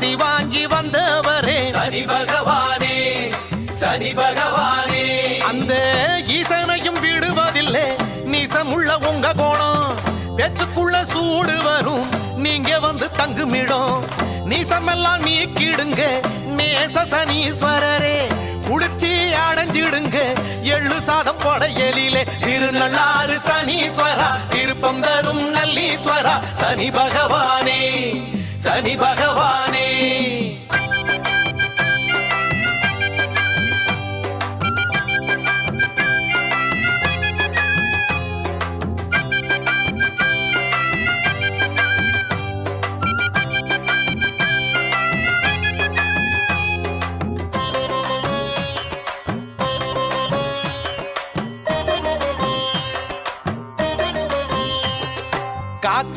அடி வாங்கி வந்தவரே. சனி பகவானே சனி பகவானே. அந்த ஈசனையும் விடுவதில்லை. நீசமுள்ள உங்க கோணம். பேச்சுக்குள்ள சூடு வரும். நீங்க வந்து தங்குமிடம். நீசமெல்லாம் நீக்கிடுங்க. நேச சனீஸ்வரரே குளிர்ச்சி அடைஞ்சிடுங்க. எள்ளு சாதம் படையலிலே திருநள்ளாறு சனீஸ்வரா திருப்பம் தரும் நல்லீஸ்வரா. சனி பகவானே சனி பகவானே. का